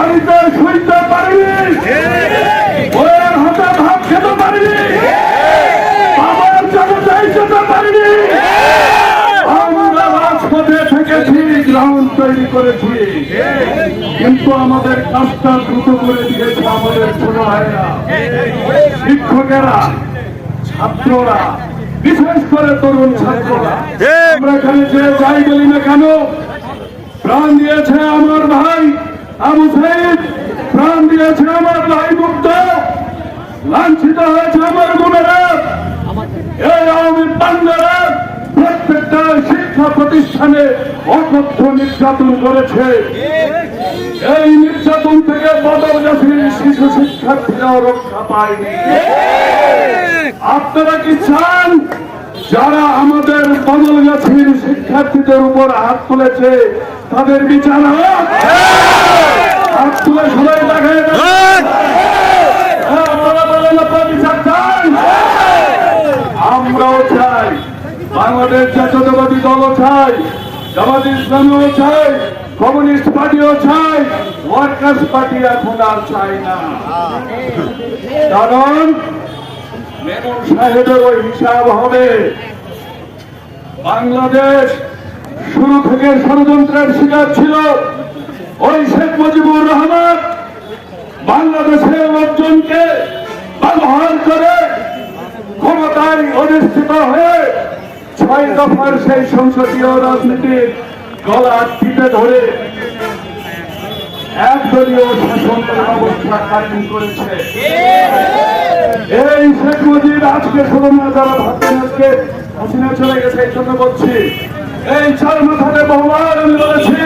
বাড়িতে শুইতে পারবি বইয়ের হাতে ভাত খেতে পারবি বাবার জন্য যেতে পারবি আমরা রাজপথে থেকেছি গ্রাউন্ড তৈরি করেছি। কিন্তু আমাদের কাজটা দ্রুত করে দিয়েছে আমাদের ছোট শিক্ষকেরা ছাত্ররা বিশেষ করে তরুণ ছাত্ররা আমরা এখানে যে যাই বলি না কেন প্রাণ দিয়েছে আমার ভাই। আবু সাইদ প্রাণ দিয়েছে আমার ভাই মুক্ত। লাঞ্ছিত হয়েছে আমার বোনেরা এই আওয়ামী পান্ডারা প্রত্যেকটা শিক্ষা প্রতিষ্ঠানে অকথ্য নির্যাতন করেছে। এই নির্যাতন থেকে বদলগাছির শিশু শিক্ষার্থীরাও রক্ষা পায়নি। আপনারা কি চান? যারা আমাদের বদলগাছির শিক্ষার্থীদের উপর হাত তুলেছে, তাদের বিচার হোক। আমরাও চাই বাংলাদেশ জাতীয়তাবাদী দলও চাই জামাত ইসলামও চাই কমিউনিস্ট পার্টিও চাই ওয়ার্কার্স পার্টি এখন আর চাই না। কারণ মেমন সাহেবের ওই হিসাব হবে। বাংলাদেশ শুরু থেকে ষড়যন্ত্রের শিকার ছিল। ওই শেখ মুজিবুর রহমান বাংলাদেশের লোকজনকে ব্যবহার করে ক্ষমতায় অধিষ্ঠিত হয়ে ছয় দফার সেই সংসদীয় রাজনীতির গলা টিপে ধরে একদলীয় শাসনের ব্যবস্থা কায়েম করেছে। এই শেখ মুজিব আজকে শুধু না যারা ভাবছেন আজকে চলে গেছে, এই জন্য বলছি, এই চার মাথাতে বহুবার আমি বলেছি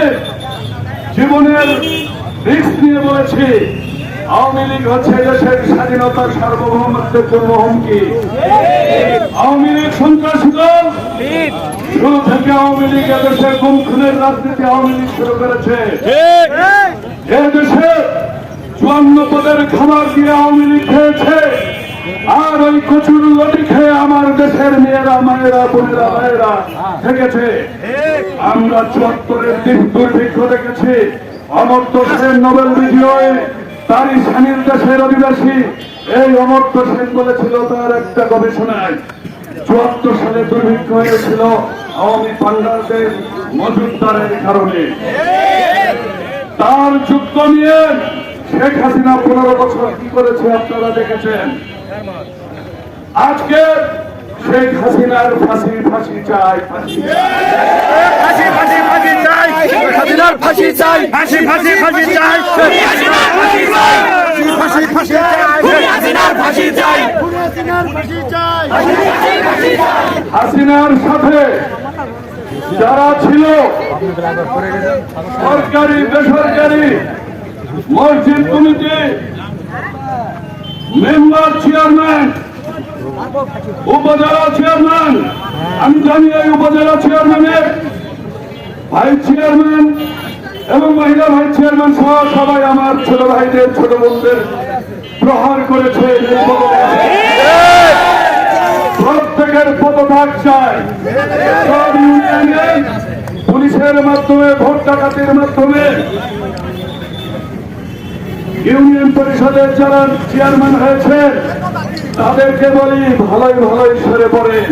জীবনের রিস্ক নিয়ে বলেছি, আওয়ামী লীগ হচ্ছে দেশের স্বাধীনতার সার্বভৌমত্বের জন্য হুমকি। আওয়ামী লীগ সন্ত্রাসী দল শুরু থেকে আওয়ামী লীগ দেশের গুম, খুনের রাজনীতি আওয়ামী লীগ শুরু করেছে। এ দেশে চুয়ান্ন পদের খাবার দিয়ে আওয়ামী লীগ খেয়েছে। আর ওই কচুর লটি খেয়ে আমার দেশের মেয়েরা, মায়েরা, বোনেরা, ভাইয়েরা থেকেছে। আমরা চুয়াত্তরের দুর্ভিক্ষ দেখেছি। অমর্ত সেন নোবেল বিজয় তারই স্বামীর দেশের অধিবাসী। এই অমর্ত্য সেন বলেছিল তার একটা গবেষণায়। চুয়াত্তর সালে দুর্ভিক্ষ হয়েছিল আওয়ামী পান্ডারদের মজুদারের কারণে। তার যুক্ত নিয়ে শেখ হাসিনা পনেরো বছর কি করেছে আপনারা দেখেছেন? আজকে শেখ হাসিনার ফাঁসি ফাঁসি চাই, ফাঁসি ফাঁসি চাই। ফাঁসি ফাঁসি চাই। ফাঁসি ফাঁসি চাই। হাসিনার ফাঁসি চাই। হাসিনার সাথে যারা ছিল সরকারি বেসরকারি মসজিদ committee member chairman upazila chairman আমি জানি এই উপজেলা চেয়ারম্যানের ভাইস চেয়ারম্যান এবং মহিলা ভাইস চেয়ারম্যান সহ সবাই আমার ছোট ভাইদের, ছোট বোনদের প্রহার করেছে। প্রত্যেকের পদভাগ ইউনিয়নে পুলিশের মাধ্যমে, ভোট ডাকাতির মাধ্যমে ইউনিয়ন পরিষদের যারা চেয়ারম্যান হয়েছে তাদেরকে বলি ভালোই ভালোই সরে পড়েন।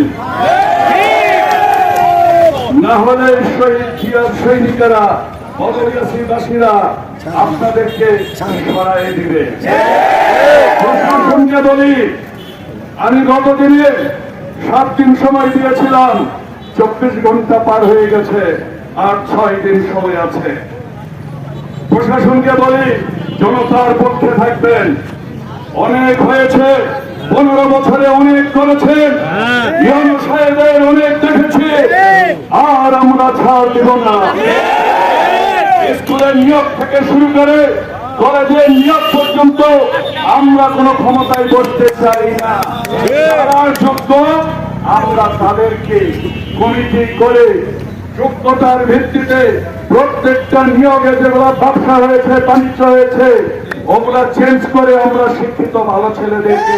না হলে শহীদ সৈনিকেরা আমি গত দিনে সাত দিন সময় দিয়েছিলাম, চব্বিশ ঘণ্টা পার হয়ে গেছে, আর ছয় দিন সময় আছে। প্রশাসনকে বলি, জনতার পক্ষে থাকবেন। অনেক হয়েছে, পনেরো বছরে অনেক করেছেন অনেক দেখেছি, আর আমরা ছাড় দেব না। স্কুলের নিয়োগ থেকে শুরু করে কলেজের নিয়োগ পর্যন্ত আমরা কোনো ক্ষমতায় বসতে চাই না। যোগ্য, আমরা তাদেরকে কমিটি করে যোগ্যতার ভিত্তিতে প্রত্যেকটা নিয়োগে যেগুলো ব্যবসা হয়েছে, বাণিজ্য হয়েছে, ওগুলা চেঞ্জ করে আমরা শিক্ষিত ভালো ছেলেদেরকে।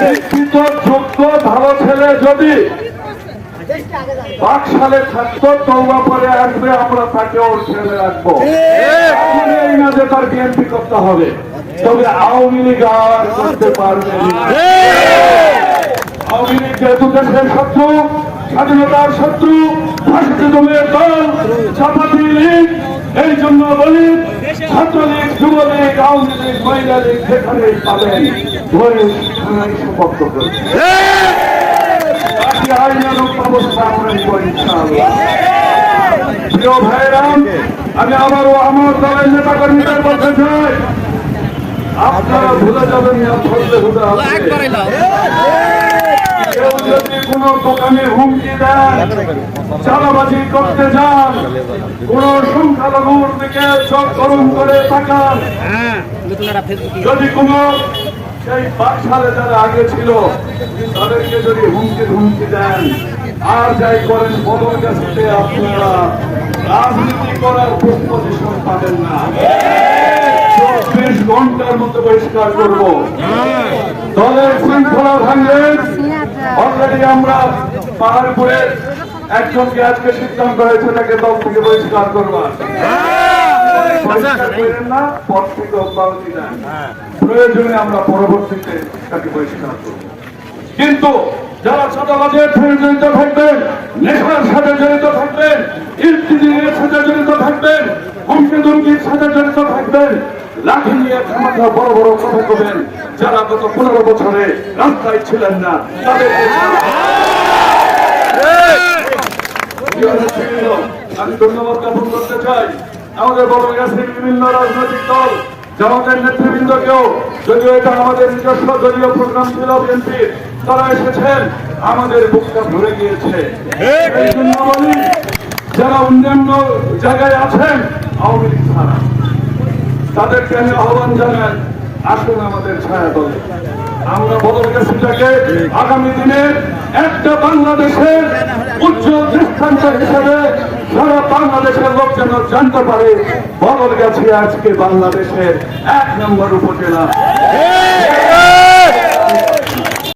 শিক্ষিত, যোগ্য, ভালো ছেলে যদি বাকশালে থাকতো তৌবা পরে আসবে আমরা তাকেও ছেড়ে রাখব। এই না যে তার বিএনপি করতে হবে তবে আওয়ামী লীগ আর করতে পারবে আওয়ামী লীগ যেহেতু দেশের শত্রু স্বাধীনতার শত্রু ফাঁসিজমের দল চাপাতি লীগ এই জন্য বলি ছাত্রলীগ যুবলীগ আওয়ামী লীগ মহিলা লীগ যেখানে পাবেন ধরে থানায় সুপক্ষ আমি আবারও আমার দলের নেতা কর্মীদের বলতে চাই আপনারা ভুলে যাবেন যদি চালাবাজি করতে যান কোন সংখ্যালঘুর দিকে চোখ করে যদি কোনো সেই বাকশালে যারা আগে ছিল, তাদেরকে যদি হুমকি হুমকি দেন, আর যাই করেন, বদল গেছে আপনারা। রাজনীতি করার পজিশন পাবেন না। চব্বিশ ঘণ্টার মধ্যে বহিষ্কার করব। দলের শৃঙ্খলা ভাঙলেন অলরেডি আমরা পাহাড়পুরে একজনকে আজকে সিদ্ধান্ত হয়েছে, তাকে দল থেকে বহিষ্কার করবার। কিন্তু যারা চাঁদাবাজের জড়িত থাকবেন, নেশার সাথে জড়িত থাকবেন ইঞ্জিনিয়ারের সাথে জড়িত থাকবেন হুমকি দুমকির সাথে জড়িত থাকবেন, লাঠি নিয়ে বড় বড় কথা করবেন যারা গত পনেরো বছরে রাস্তায় ছিলেন না তাদেরকে আমি ধন্যবাদ জ্ঞাপন করতে চাই। আমাদের বড় গেছে বিভিন্ন রাজনৈতিক দল জামাতের নেতৃবৃন্দকেও যদিও এটা আমাদের নিজস্ব দলীয় প্রোগ্রাম ছিল বিএনপির তারা এসেছেন আমাদের বুকটা ভরে গিয়েছে। এই জন্য বলি যারা অন্যান্য জায়গায় আছেন আওয়ামী লীগ ছাড়া তাদেরকে আমি আহ্বান জানাই আসুন আমাদের ছায়া দলে আমরা বদল আগামী দিনে একটা বাংলাদেশের উজ্জ্বল দৃষ্টান্ত হিসেবে সারা বাংলাদেশের লোক যেন জানতে পারে, বদল গেছে আজকে বাংলাদেশের এক নম্বর উপজেলা।